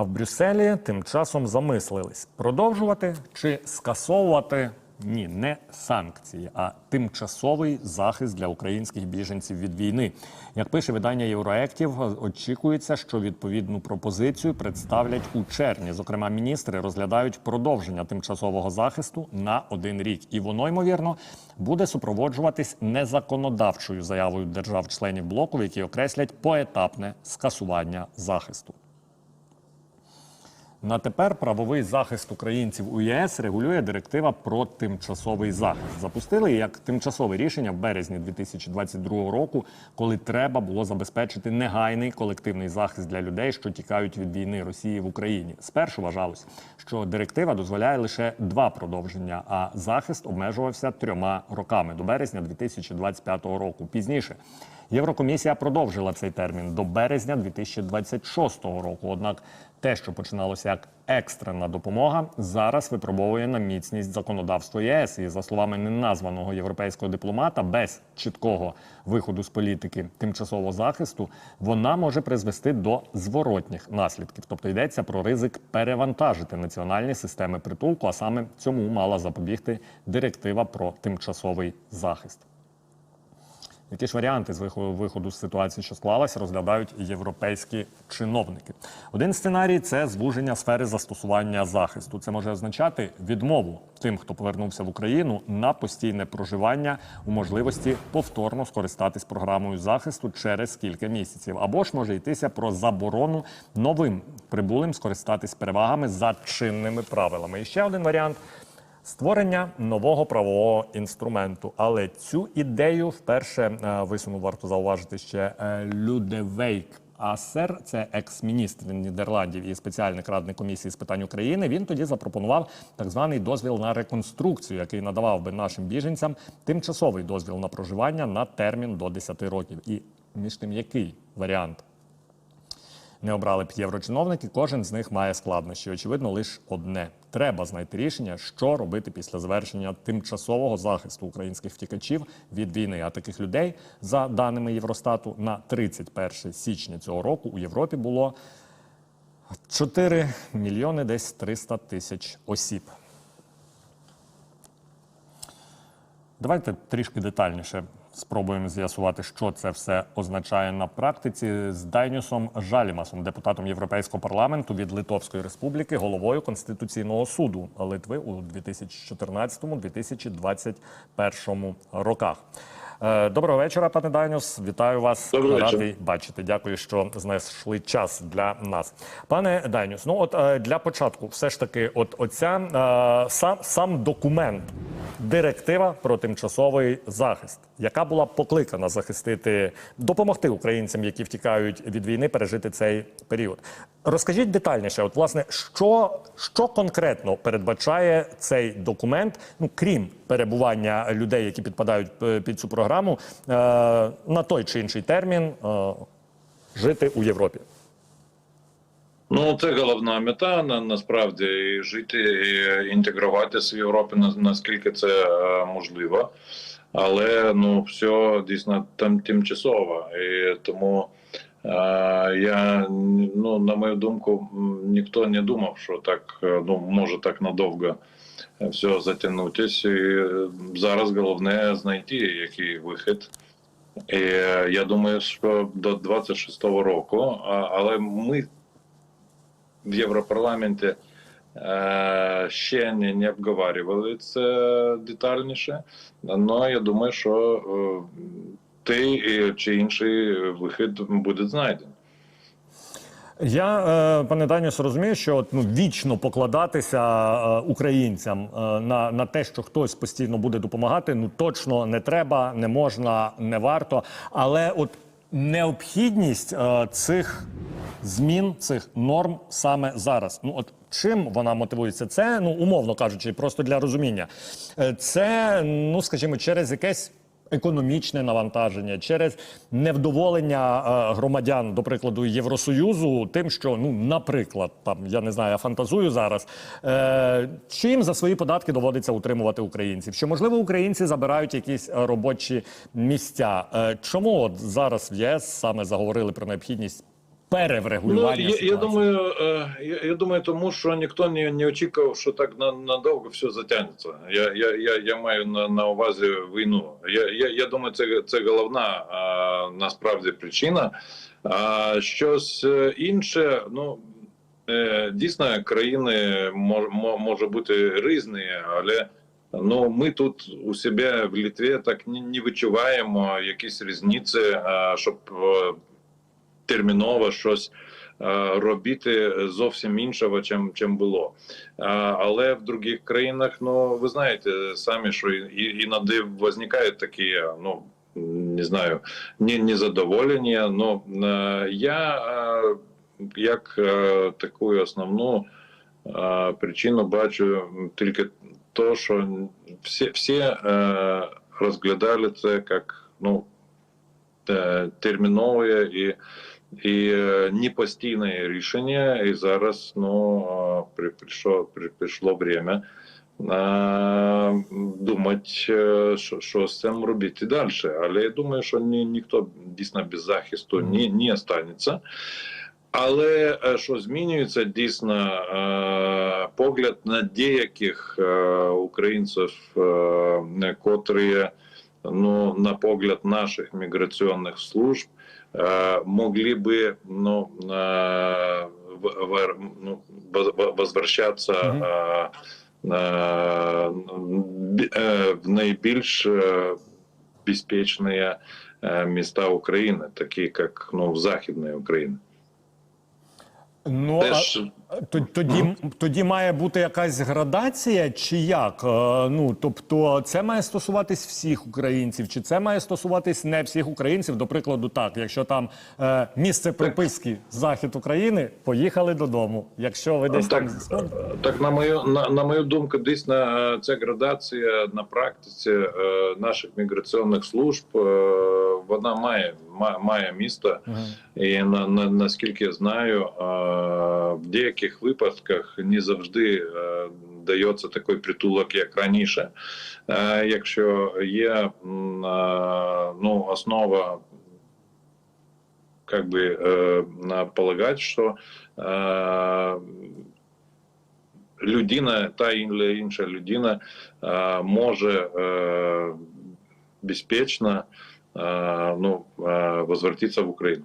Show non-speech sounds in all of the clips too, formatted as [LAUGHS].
А в Брюсселі тим часом замислились продовжувати чи скасовувати ні, не санкції, а тимчасовий захист для українських біженців від війни. Як пише видання Євроектів, очікується, що відповідну пропозицію представлять у червні. Зокрема, міністри розглядають продовження тимчасового захисту на один рік, і воно ймовірно буде супроводжуватись незаконодавчою заявою держав-членів блоку, в якій окреслять поетапне скасування захисту. На тепер правовий захист українців у ЄС регулює директива про тимчасовий захист. Запустили як тимчасове рішення в березні 2022 року, коли треба було забезпечити негайний колективний захист для людей, що тікають від війни Росії в Україні. Спершу вважалось, що директива дозволяє лише два продовження, а захист обмежувався трьома роками до березня 2025 року. Пізніше. Єврокомісія продовжила цей термін до березня 2026 року. Однак те, що починалося як екстрена допомога, зараз випробовує на міцність законодавства ЄС. І за словами неназваного європейського дипломата, без чіткого виходу з політики тимчасового захисту вона може призвести до зворотніх наслідків. Тобто йдеться про ризик перевантажити національні системи притулку. А саме цьому мала запобігти директива про тимчасовий захист. Які ж варіанти з виходу, з ситуації, що склалася, розглядають європейські чиновники. Один сценарій це звуження сфери застосування захисту. Це може означати відмову тим, хто повернувся в Україну на постійне проживання у можливості повторно скористатись програмою захисту через кілька місяців, або ж може йтися про заборону новим прибулим скористатись перевагами за чинними правилами. І ще один варіант. Створення нового правового інструменту, але цю ідею вперше е, висунув варто зауважити ще е, Людевейк Асер, це екс-міністр Нідерландів і спеціальний радник комісії з питань України. Він тоді запропонував так званий дозвіл на реконструкцію, який надавав би нашим біженцям тимчасовий дозвіл на проживання на термін до 10 років. І між тим, який варіант не обрали б єврочиновники, кожен з них має складнощі. Очевидно, лише одне: треба знайти рішення, що робити після завершення тимчасового захисту українських втікачів від війни. А таких людей, за даними Євростату, на 31 січня цього року у Європі було 4 мільйони десь 300 тисяч осіб. Давайте трішки детальніше спробуємо з'ясувати, що це все означає на практиці з Дайнюсом Жалімасом, депутатом Європейського парламенту від Литовської Республіки, головою Конституційного суду Литви у 2014-2021 роках. Е, Доброго вечора, пане Дайнюс. Вітаю вас. Доброго вечора. Радий бачити. Дякую, що знайшли час для нас. Пане Дайнюс, ну от е, для початку, все ж таки, от оця е, сам, сам документ, директива про тимчасовий захист, яка була покликана захистити, допомогти українцям, які втікають від війни, пережити цей період. Розкажіть детальніше, от власне, що, що конкретно передбачає цей документ, ну крім перебування людей, які підпадають під цю програму, е, на той чи інший термін е, жити у Європі. Ну, це головна мета на, насправді і жити і інтегруватися в Європі наскільки це е, можливо. Але ну все дійсно там тимчасово. І тому е, я ну на мою думку, ніхто не думав, що так е, ну може так надовго все затягнутись. І е, зараз головне знайти який вихід. І е, я думаю, що до 26-го року, але ми в Європарламенті е, ще не, не обговорювали це детальніше. Але я думаю, що той чи інший вихід буде знайдений. Я, е, пане Даніс, розумію, що от, ну, вічно покладатися е, українцям е, на, на те, що хтось постійно буде допомагати, ну точно не треба, не можна, не варто. Але от необхідність цих змін, цих норм саме зараз. Ну от чим вона мотивується? Це, ну умовно кажучи, просто для розуміння. Це, ну скажімо, через якесь економічне навантаження, через невдоволення е, громадян, до прикладу, Євросоюзу, тим, що ну, наприклад, там я не знаю, я фантазую зараз, е, чим за свої податки доводиться утримувати українців? Що можливо українці забирають якісь е, робочі місця? Е, чому от зараз в ЄС саме заговорили про необхідність Ну, я, я думаю, е, я, я думаю, тому що ніхто не, не очікував, що так надовго все затягнеться. Я, я, я, я маю на, на увазі війну. Я, я, я думаю, це, це головна а, насправді причина. А щось е, інше, ну е, дійсно, країни мож, може бути різні, але ну ми тут у себе в Літві так не, відчуваємо якісь різниці, щоб терміново щось е, робити зовсім іншого, чим, чим було. Але в других країнах, ну ви знаєте самі, що і, іноді виникають такі, ну не знаю, не, незадоволення. Ну е, я е, як е, таку основну е, причину бачу тільки то, що всі, всі е, розглядали це як ну, е, термінове і і е, непостійне рішення, і зараз ну при, прийшло, при, прийшло время е, думати, що, що з цим робити далі. Але я думаю, що ні, ніхто дійсно без захисту не, не останеться. Але е, що змінюється дійсно е, погляд на деяких е, українців, котрі ну, на погляд наших міграційних служб э, могли бы ну, э, в- в- ну, воз- воз- возвращаться Мгм. э, э, бі- э, в найбільш э, безпечні э, міста України, такі як ну, Західної України. Ну, Теж а, то- тоді, тоді має бути якась градація, чи як? Е, Ну, тобто, це має стосуватись всіх українців, чи це має стосуватись не всіх українців? До прикладу, так, якщо там е, місце приписки захід України, поїхали додому. Якщо ви десь Так, там Так, на мою на, на мою думку, дійсно е, ця градація на практиці е, наших міграційних служб е, вона має має. Мгм. І на, на наскільки я знаю, в деяких випадках не завжди е, дається такий притулок, як раніше. Е, Якщо є ну, основа как бы э, полагать, що е, людина, та или інша людина може безпечно ну, е, в Україну.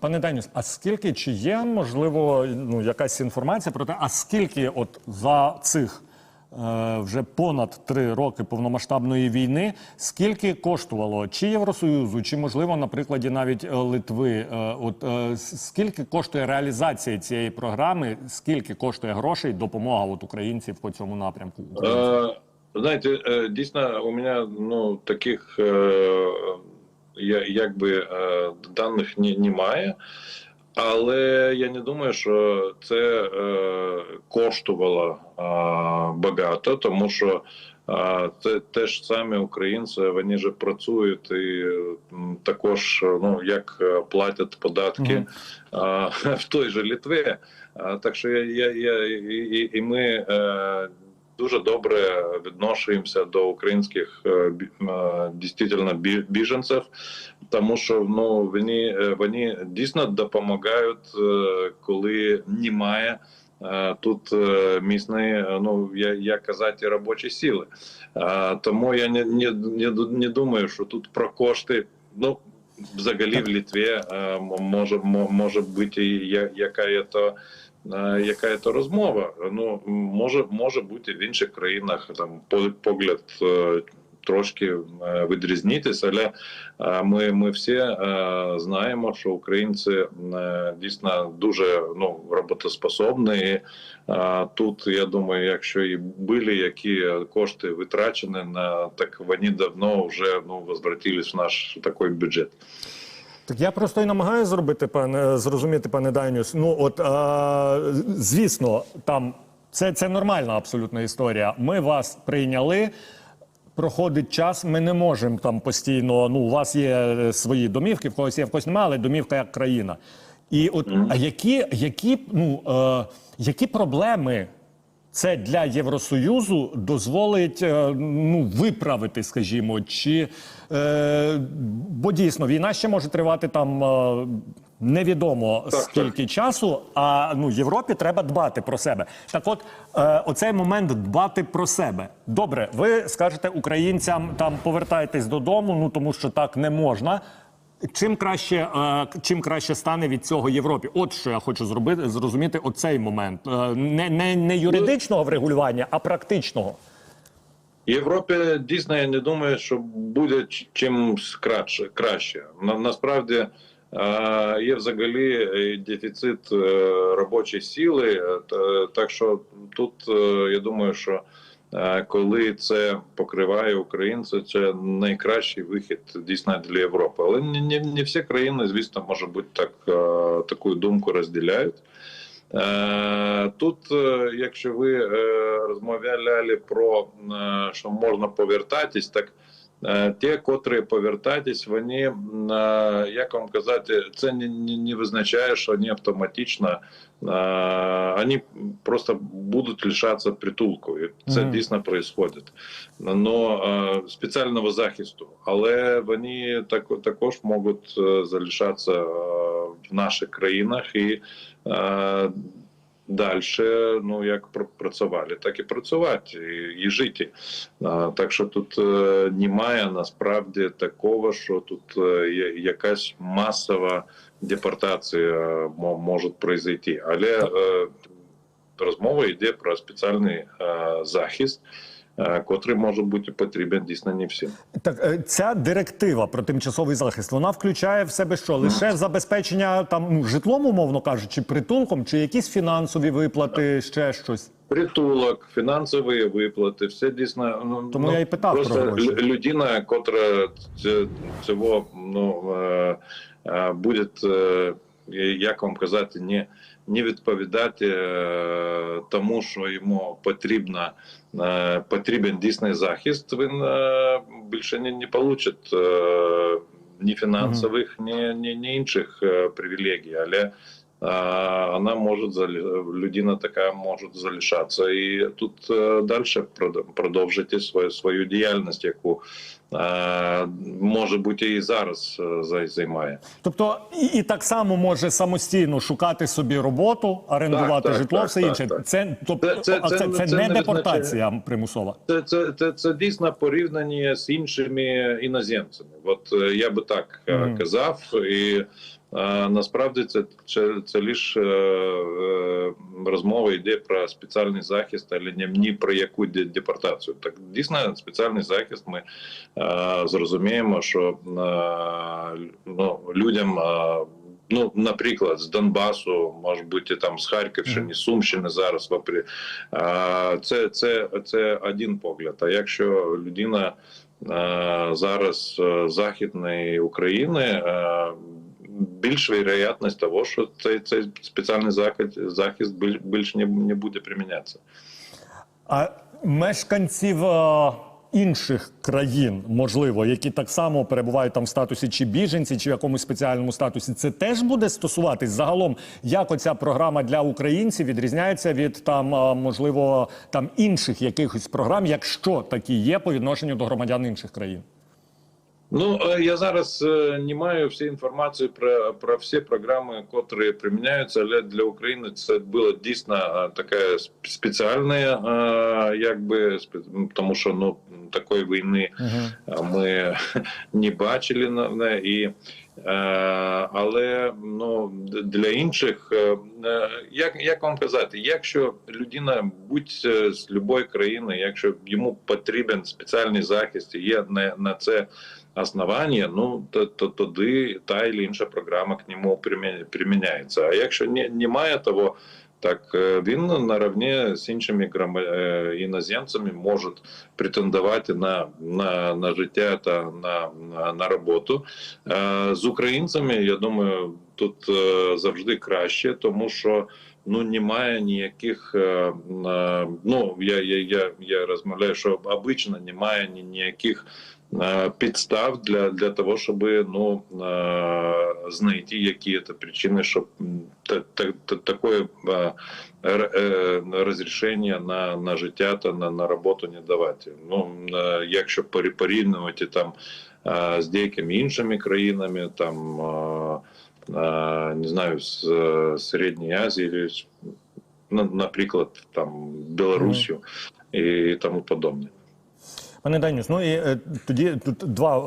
Пане Деніс, а скільки чи є можливо ну якась інформація про те, а скільки от за цих е, вже понад три роки повномасштабної війни, скільки коштувало чи Євросоюзу, чи можливо на прикладі навіть е, Литви? е, от е, скільки коштує реалізація цієї програми? Скільки коштує грошей допомога от українців по цьому напрямку? Е, Знаєте, е, дійсно, у мене ну, таких я- якби е, даних немає. Але я не думаю, що це е, коштувало е, багато, тому що е, це теж самі українці, вони ж працюють і також ну, як платять податки Мгм. е, [LAUGHS] в той же Літві. Е, так що я, я, я і, і, і ми е, дуже добре відношуємося до українських е, е, дійсно біженців, тому що ну вони, е, вони дійсно допомагають, коли немає. Тут місної, ну я, я казати, робочої сили. Е, Тому я не, не, не, не думаю, що тут про кошти. Ну взагалі в Літві може мо- може бути я- е, яка-то розмова. Ну може може бути в інших країнах там погляд е, трошки е, відрізнитися, але ми, ми всі знаємо, що українці дійсно дуже ну роботоспособні. І, Тут я думаю, якщо і були які кошти витрачені на так вони давно вже ну в наш такий бюджет. Так я просто і намагаюся зробити, пане зрозуміти, пане Дайнюс. Ну от а, звісно, там це, це нормальна абсолютна історія. Ми вас прийняли. Проходить час, ми не можемо там постійно. Ну, у вас є е, свої домівки, в когось є, в когось немає, але домівка як країна. І от а які, які, ну, е, які проблеми це для Євросоюзу дозволить е, ну, виправити, скажімо, чи е, бо дійсно війна ще може тривати там е, невідомо Так, скільки часу. А ну Європі треба дбати про себе. Так, от е, оцей момент дбати про себе. Добре, ви скажете українцям там повертайтесь додому, ну тому що так не можна. Чим краще, е, чим краще стане від цього Європі? От що я хочу зробити, зрозуміти оцей момент. Е, не, не, не юридичного врегулювання, а практичного. Європі дійсно я не думаю, що буде ч- чимось краще. краще. На, насправді е, є взагалі дефіцит робочої сили, так що тут я думаю, що коли це покриває українці, це найкращий вихід дійсно для Європи. Але не, не, не всі країни, звісно, може бути так е, таку думку розділяють. Е, Тут, е, якщо ви е, розмовляли про е, що можна повертатись, так е, ті, котрі повертатись, вони, е, як вам казати, це не, не, не визначає, що вони автоматично е, вони просто будуть лишатися притулку. І це Мгм. дійсно відбувається. Но е, спеціального захисту, але вони так, також можуть е, залишатися е, в наших країнах і е, далі, ну як пр- працювали, так і працювати і, і жити. Так що тут е, немає насправді такого, що тут е, якась масова депортація е, мо- може произойти. Але е, розмова йде про спеціальний е, захист, котрий може бути потрібен дійсно не всім. Так, е, ця директива про тимчасовий захист вона включає в себе що лише забезпечення там ну, житлом, умовно кажучи, притулком, чи якісь фінансові виплати, ще щось. Притулок, фінансові виплати, все дійсно. Ну, Тому ну, я і питав просто про гроші. людина, котра цього ну, е, е, буде, е, як вам казати, не, не відповідати е, тому, що йому потрібно, е, потрібен дійсний захист, він е, більше не, не получить ні фінансових, ні, ні, ні інших привілегій. Але вона може людина така може залишатися і тут е, далі продовжити свою свою діяльність, яку може бути і зараз е, займає. Тобто і, і так само може самостійно шукати собі роботу, орендувати Так, житло, так, все так, інше. так. Це тобто Це- це- це, це- це, не не депортація примусова. Це, це, це, це дійсно порівняння з іншими іноземцями. От е, я би так Мгм. казав, і насправді це, це, це лише е, е, розмова йде про спеціальний захист, але не, ні про яку депортацію. Так дійсно спеціальний захист. Ми е, зрозуміємо, що е, ну, людям. е, Ну, наприклад, з Донбасу, може бути там з Харківщини, Сумщини зараз вопри. А, Це, це, це один погляд. А якщо людина зараз е, західної України, е, більш вероятність того, що цей, цей спеціальний захист, захист біль- більш не, не буде примінятися. А мешканців е, інших країн, можливо, які так само перебувають там в статусі чи біженці, чи в якомусь спеціальному статусі, це теж буде стосуватись загалом, як оця програма для українців відрізняється від там, е, можливо, там інших якихось програм, якщо такі є по відношенню до громадян інших країн. Ну е, я зараз е, не маю всі інформації про, про всі програми, котрі приміняються, але для України це було дійсно е, таке сп- спеціальне, якби тому що ну такої війни ми [LAUGHS] не бачили на і. Але ну для інших, як, як вам казати, якщо людина будь з будь-якої країни, якщо йому потрібен спеціальний захист, є на, на це основання, ну то, тоді та і інша програма к нему приміняється. А якщо не, немає того, так е, він наравні з іншими іноземцями може претендувати на, на, на життя та на, на, на роботу. З українцями, я думаю, тут е, завжди краще, тому що ну немає ніяких. е, Ну я, я, я, я розмовляю, що обично немає ніяких. е, Підстав для, для того, щоб ну е, знайти які це причини, щоб м, та, розрішення на, на життя та на, на роботу не давати. Ну якщо порі- порівнювати там з деякими іншими країнами, там не знаю, з е, Середньої Азії, или, наприклад, там Білорусію і тому подобне. Пане Данюс, ну і е, тоді тут два е,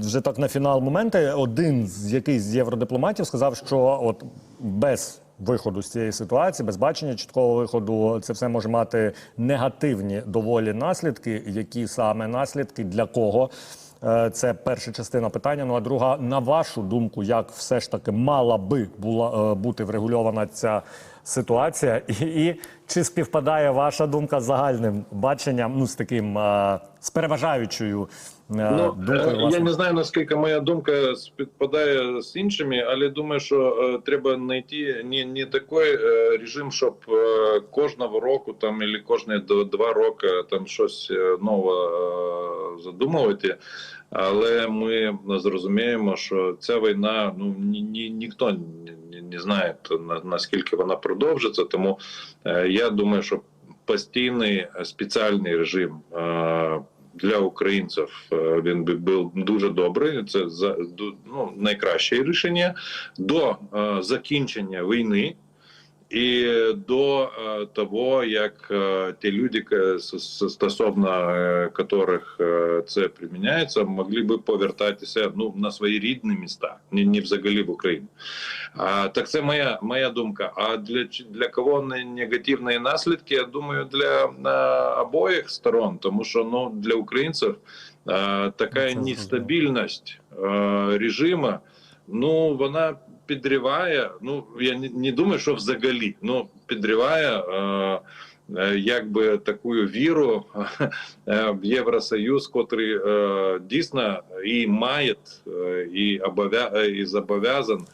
вже так на фінал моменти. Один з якийсь з євродипломатів сказав, що от без виходу з цієї ситуації, без бачення чіткого виходу, це все може мати негативні доволі наслідки. Які саме наслідки для кого? Е, Це перша частина питання. Ну а друга, на вашу думку, як все ж таки мала би була е, бути врегульована ця ситуація, і, і чи співпадає ваша думка з загальним баченням, ну з таким е, з переважаючою Ну, думкою? я не знаю наскільки моя думка співпадає з іншими, але думаю, що треба знайти не, не такий режим, щоб кожного року там або кожні два роки там щось нове задумувати. Але ми зрозуміємо, що ця війна ну ні, ні, ніхто не, не знає на, наскільки вона продовжиться. Тому е, я думаю, що постійний спеціальний режим. е, для українців е, він би був дуже добрий. Це за ну, найкраще рішення до е, закінчення війни. І до е, того, як е, ті люди, стосовно яких е, це приміняється, могли би повертатися ну на свої рідні міста, не, не взагалі в Україну. А, так це моя моя думка. А для для кого не- негативні наслідки? Я думаю, для обоїх сторон, тому що ну для українців е, така нестабільність режиму, ну вона підриває. Ну я не, думаю, що взагалі ну підриває. Е, е, Якби таку віру [LAUGHS] е, в Євросоюз, котрий е, дійсно і має, і і зобов'язан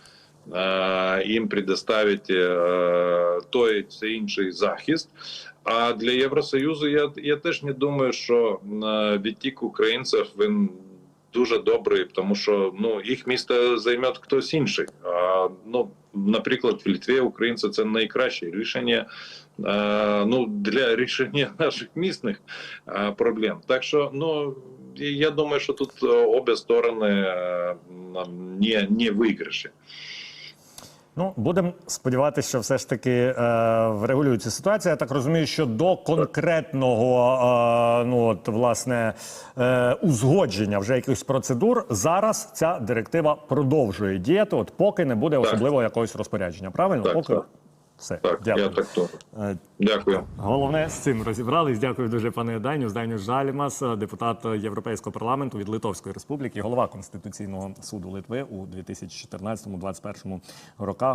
їм предоставити той чи інший захист. А для Євросоюзу я, я теж не думаю, що відтік українців він дуже добрий, тому що ну їх місто займе хтось інший. А, ну, наприклад, в Литві українці це найкраще рішення. е, Ну для рішення [LAUGHS] наших місних е, проблем. Так що ну я думаю, що тут е, обі сторони не, не виграші. Ну, будемо сподіватися, що все ж таки е, врегулюється ситуація. Я так розумію, що до конкретного е, ну от власне е, узгодження вже якихось процедур зараз ця директива продовжує діяти, от поки не буде особливо якогось розпорядження. Правильно? Так, поки так. Все. Так, Дякую. я так то. Е, Дякую. Головне з цим розібрались. Дякую дуже, пане Даню. Зданю Жалімас, депутат Європейського парламенту від Литовської Республіки, голова Конституційного суду Литви у 2014-2021 роках.